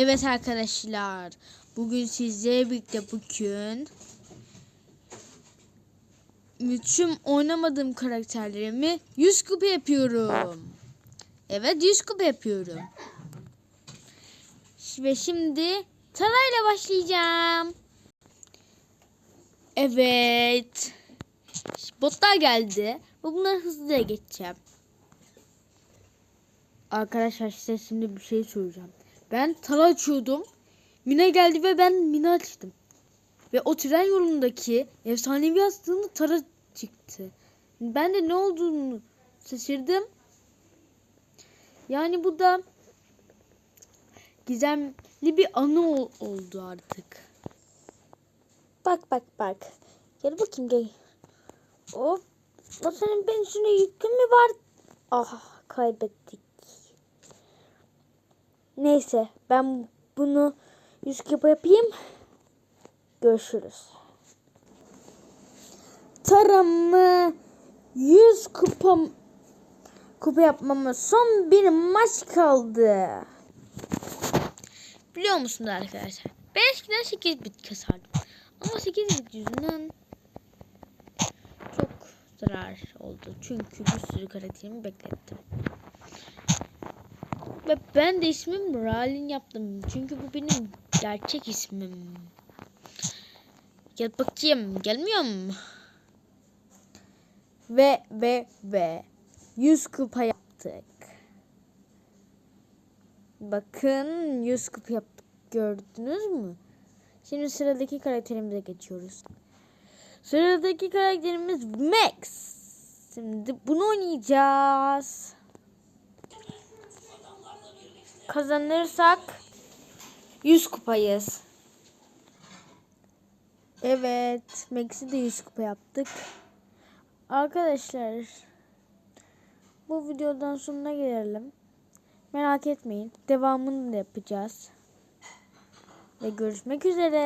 Evet arkadaşlar. Bugün sizlerle birlikte bugün tüm oynamadığım karakterlerimi 100 kupa yapıyorum. Evet 100 kupa yapıyorum. Ve şimdi Tara'yla başlayacağım. Evet. Botlar geldi. Bunları hızlıca geçeceğim. Arkadaşlar size şimdi bir şey söyleyeceğim. Ben tara açıyordum. Mine geldi ve ben Mine açtım. Ve o tren yolundaki efsanevi aslında tara çıktı. Ben de ne olduğunu şaşırdım. Yani bu da gizemli bir anı ol- oldu artık. Bak bak bak. Gel bakayım gel. Hop. O senin benzinine yükün mü var? Ah kaybettik. Neyse ben bunu yüz kapa yapayım. Görüşürüz. Taramı 100 kupa kupa yapmama son bir maç kaldı. Biliyor musunuz arkadaşlar? Ben eskiden 8 bit kasardım. Ama 8 bit yüzünden çok zarar oldu. Çünkü bir sürü karakterimi beklettim. Ve ben de ismim Ralin yaptım. Çünkü bu benim gerçek ismim. Gel bakayım. Gelmiyor mu? Ve ve ve 100 kupa yaptık. Bakın 100 kupa yaptık. Gördünüz mü? Şimdi sıradaki karakterimize geçiyoruz. Sıradaki karakterimiz Max. Şimdi bunu oynayacağız. Kazanırsak 100 kupayız. Evet, Max'i de 100 kupa yaptık. Arkadaşlar bu videodan sonuna gelelim. Merak etmeyin. Devamını da yapacağız. Ve görüşmek üzere.